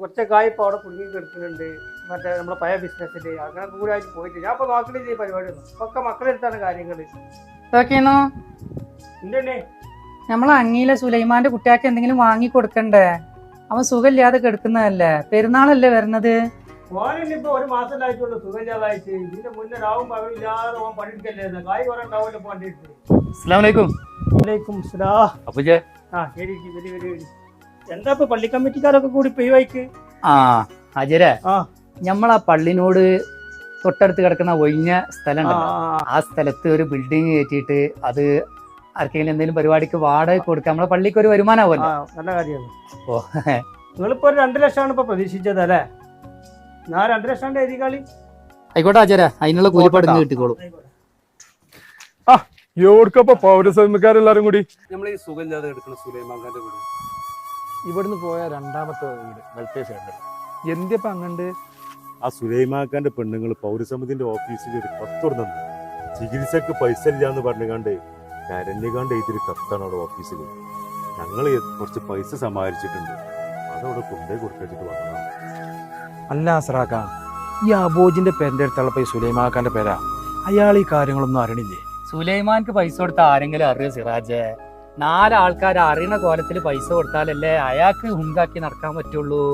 കുറച്ച് കായ്പ അവിടെ കുടുങ്ങി കിടക്കുന്നുണ്ട്. മറ്റേ നമ്മുടെ പഴയ ബിസിനസ്സിൽ അങ്ങനെ കൂടെ ആയിട്ട് പോയിട്ട്. ഞാൻ ഇപ്പോൾ നോക്കണില്ല ഈ പരിപാടി ഒന്നും. ഒക്കെ മക്കളെടുത്താണ് കാര്യങ്ങൾ ഇതൊക്കെയാണോ? നമ്മളെ അങ്ങീലെ സുലൈമാന്റെ കുട്ടിയാക്ക് എന്തെങ്കിലും വാങ്ങി കൊടുക്കണ്ടേ? അവൻ സുഖമില്ലാതെ കിടക്കുന്നതല്ലേ? പെരുന്നാളല്ലേ വരുന്നത്? മോനിന് ഇപ്പൊ ഒരു മാസം ആയിട്ടുള്ളൂ സുഖമില്ലാതായിട്ട്. ഇതിന്റെ മുന്നേ രാവും പകലില്ലാതെ ഓൻ പണിയെടുക്കല്ലേ കായ് കുറെ ഉണ്ടാവുമല്ലോ പണ്ടിട്ട് അസ്സലാമലൈക്കും വലൈക്കും അപ്പുജെ ആ ശരി ശരി. വരി വരി. എന്താ ഇപ്പൊ പള്ളി കമ്മിറ്റിക്കാരൊക്കെ കൂടി പോയി വൈക്ക് ആ അജരെ ആ. നമ്മളാ പള്ളിനോട് തൊട്ടടുത്ത് കിടക്കുന്ന ഒഴിഞ്ഞ സ്ഥലം ആ, ആ, ആ. സ്ഥലത്ത് ഒരു ബിൽഡിംഗ് കയറ്റിയിട്ട് അത് ആർക്കെങ്കിലും എന്തെങ്കിലും പരിപാടിക്ക് വാടക കൊടുക്കാം നമ്മളെ പള്ളിക്ക് ഒരു വരുമാനമാവുമല്ലോ ആ, നല്ല കാര്യമാണ്. ഓ നിങ്ങളിപ്പോ ഒരു രണ്ട് ലക്ഷമാണ് ഇപ്പൊ പ്രതീക്ഷിച്ചത് അല്ലേ? ഞാൻ രണ്ട് ലക്ഷം എഴുതി കളി. ആയിക്കോട്ടെ ആചാര അതിനുള്ള കൂലിപ്പാട് കിട്ടിക്കോളൂ. എവിടക്കപ്പോ പൗരസമിക്കാരെല്ലാരും കൂടി? നമ്മൾ ഈ സുഖമില്ലാതെ എടുക്കുന്ന സുലൈമാൻ ഖാന്റെ വീട്. ഇവിടുന്ന് പോയ രണ്ടാമത്തെ വീട് വെൽഫെയർ സെന്റർ. എന്തിയപ്പ അങ്ങണ്ട്? ആ സുലൈമാക്കാന്റെ പെണ്ണുങ്ങൾ പൗരസമിതിന്റെ ഓഫീസിൽ ഒരു കത്ത് തന്നു. ചികിത്സക്ക് പൈസ ഇല്ല എന്ന് പറഞ്ഞുകാണ്ട് കരഞ്ഞുകാണ്ട് എഴുതിയൊരു കത്താണ് അവിടെ ഓഫീസിൽ ഞങ്ങൾ കുറച്ച് പൈസ സമാഹരിച്ചിട്ടുണ്ട്. അതവിടെ കൊണ്ടേ കൊടുത്തിട്ട് വന്നതാണ് അല്ല അസറാക്ക ഈ അബോജിന്റെ പേരിന്റെ അടുത്തുള്ള പൈസ സുലൈമാക്കാന്റെ പേരാ. അയാൾ ഈ കാര്യങ്ങളൊന്നും അറിയണില്ലേ സുലൈമാൻക്ക് പൈസ കൊടുത്ത ആരെങ്കിലും അറിയോ സിറാജെ? നാലാൾക്കാർ അറിയണ കോലത്തിൽ പൈസ കൊടുത്താലല്ലേ അയാൾക്ക് ഹുങ്കാക്കി നടക്കാൻ പറ്റുള്ളൂ?